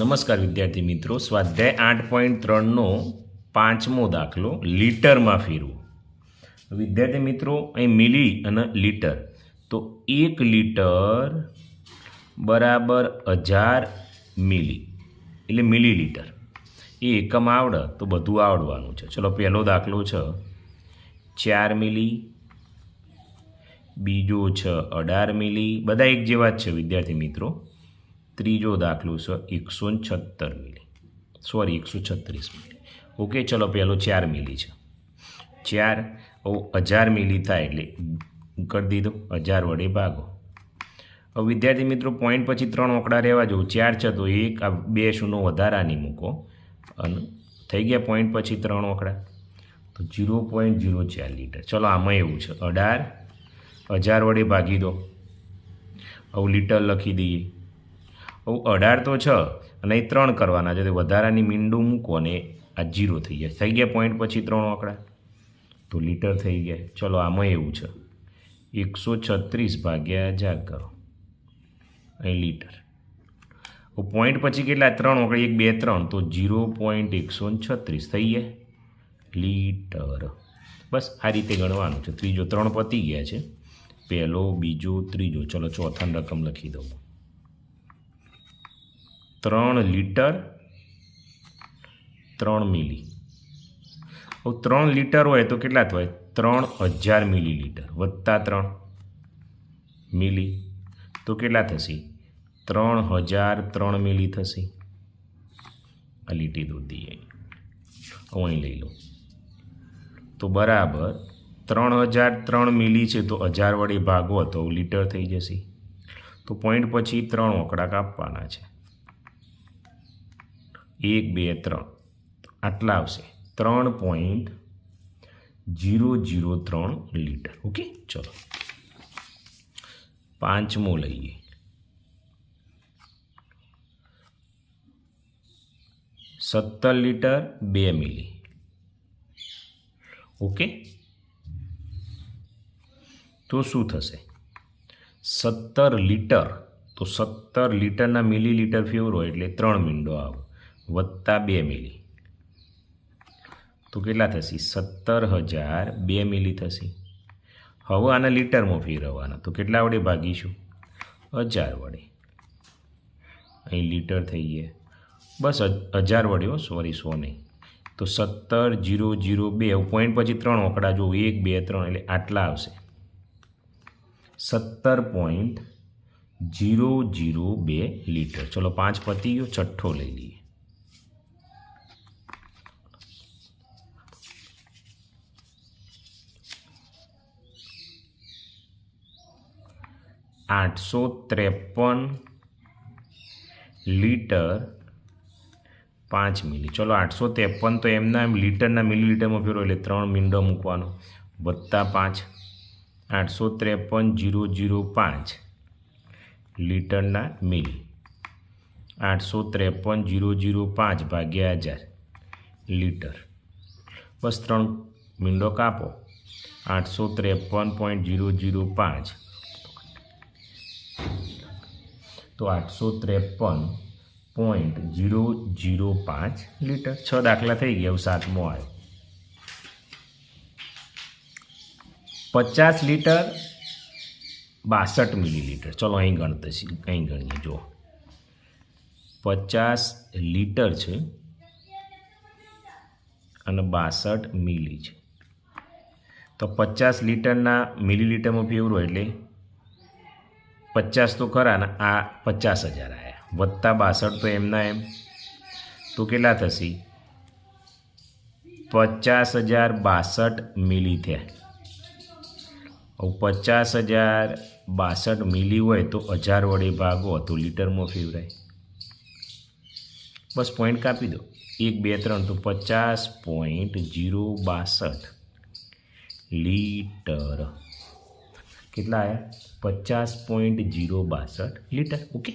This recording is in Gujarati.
નમસ્કાર વિદ્યાર્થી મિત્રો, સ્વાધ્યાય આઠ પોઈન્ટ ત્રણનો પાંચમો દાખલો લીટરમાં ફેરવો. વિદ્યાર્થી મિત્રો, અહીં મિલી અને લીટર. તો એક લીટર બરાબર હજાર મિલી, એટલે મિલી લીટર એ એકમ આવડે, તો બધું આવડવાનું છે. ચલો, પહેલો દાખલો છે. ચાર મિલી, બીજો છે અઢાર મિલી, બધા એક જેવા જ છે વિદ્યાર્થી મિત્રો. ત્રીજો દાખલો છે એકસો છત્તર મિલી. સોરી એકસો છત્રીસ મિલી. ઓકે ચલો પહેલો ચાર મિલી છે. ચાર હજાર મિલી થાય એટલે કરી દીધો. હજાર વડે ભાગો. હવે વિદ્યાર્થી મિત્રો પોઈન્ટ પછી ત્રણ ઓકડા રહેવા જવું. ચાર છે તો એક, આ બે શૂનો વધારાની મૂકો. અને થઈ ગયા પોઈન્ટ પછી ત્રણ ઓકડા. તો જીરો પોઈન્ટ જીરો ચાર લીટર. ચલો, આમાં એવું છે. અઢાર, હજાર વડે ભાગી દો. હવે લીટર લખી દઈએ. અઢાર તો છ અને એ ત્રણ કરવાના છે. તો વધારાની મીંડું મૂકો અને આ જીરો થઈ જાય. થઈ ગયા પોઈન્ટ પછી ત્રણ આંકડા. તો લીટર થઈ ગયા. ચલો, આમાં એવું છે. એકસો છત્રીસ ભાગ્યા હજાર કરો. અહીં લીટર. પોઈન્ટ પછી કેટલા? ત્રણ આંકડા. એક, બે, ત્રણ. તો જીરો પોઈન્ટ એકસો છત્રીસ થઈ ગયા. લીટર. બસ આ રીતે ગણવાનું છે. ત્રીજો ત્રણ પતી ગયા છે. પહેલો, બીજો, ત્રીજો. ચલો, ચોથાની રકમ લખી દઉં. ત્રણ લીટર, ત્રણ મિલી. હવે ત્રણ લીટર હોય તો કેટલા થાય? ત્રણ હજાર મિલી લીટર વત્તા ત્રણ મિલી. તો કેટલા થશે? ત્રણ હજાર ત્રણ મિલી થશે. આ લીટી દૂધી દઈએ હું અહીં લઈ લો. તો બરાબર ત્રણ હજાર ત્રણ મિલી છે તો હજાર વડે ભાગો તો લીટર થઈ જશે. તો પોઈન્ટ પછી ત્રણ ઓકડા કાપવાના છે. એક, બે, ત્રણ. આટલા આવશે. ત્રણ પોઈન્ટ જીરો જીરો, ત્રણ લીટર. ઓકે? ચલો. પાંચમો લઈએ. સત્તર લીટર, બે મિલી. ઓકે? તો શું થશે? સત્તર લીટર. તો સત્તર લીટરના મિલી લીટર હોય એટલે ત્રણ મીંડો આવે. વત્તા બે મિલી. તો કેટલા થશે? સત્તર હજાર બે મિલી થશે. હવે આને લીટરમાં ફેરવવાના તો કેટલા વડે ભાગીશું? હજાર વડે. અહીં લીટર થઈ ગયા. બસ હજાર વડે હો સોરી સો નહીં. તો સત્તર જીરો જીરો બે પોઈન્ટ પછી ત્રણ આંકડા જો એક, બે, ત્રણ, એટલે આટલા આવશે. સત્તર પોઈન્ટ જીરો જીરો બે લીટર. ચલો પાંચ પતી ગયો, છઠ્ઠો લઈ લઈએ. આઠસો ત્રેપન લીટર પાંચ મિલી. ચલો આઠસો ત્રેપન તો એમના એમ લીટરના મિલીલીટરમાં ફેરવો એટલે ત્રણ મીંડો મૂકવાનો. વત્તા પાંચ, આઠસો ત્રેપન, જીરો જીરો, પાંચ લીટરના મિલી. આઠસો ત્રેપન, જીરો જીરો, પાંચ ભાગ્યા હજાર લીટર. બસ ત્રણ મીંડો કાપો. આઠસો ત્રેપન પોઈન્ટ જીરો જીરો, પાંચ તો આઠસો ત્રેપન પોઈન્ટ જીરો જીરો પાંચ લીટર. છ દાખલા થઈ ગયા એવું સાતમો આવ્યો પચાસ લીટર, બાસઠ મિલીલીટર. ચલો અહીં ગણતરી અહીં ગણીએ જો પચાસ લીટર છે અને બાસઠ મિલી છે. તો પચાસ લીટરના મિલીલીટરમાં ફેવરો એટલે પચાસ તો ખરા ને આ પચાસ હજાર આવ્યા વત્તા બાસઠ તો એમના એમ. તો કેટલા થશે? પચાસ હજાર બાસઠ મિલી થયા. પચાસ હજાર બાસઠ મિલી હોય તો હજાર વડે ભાગો તો લીટરમાં ફેવરાય. બસ પોઈન્ટ કાપી દો. એક, બે, ત્રણ, તો પચાસ પોઈન્ટ જીરો બાસઠ લીટર. કેટલા આવ્યા પચાસ પોઈન્ટ જીરો બાસઠ લીટર. ઓકે?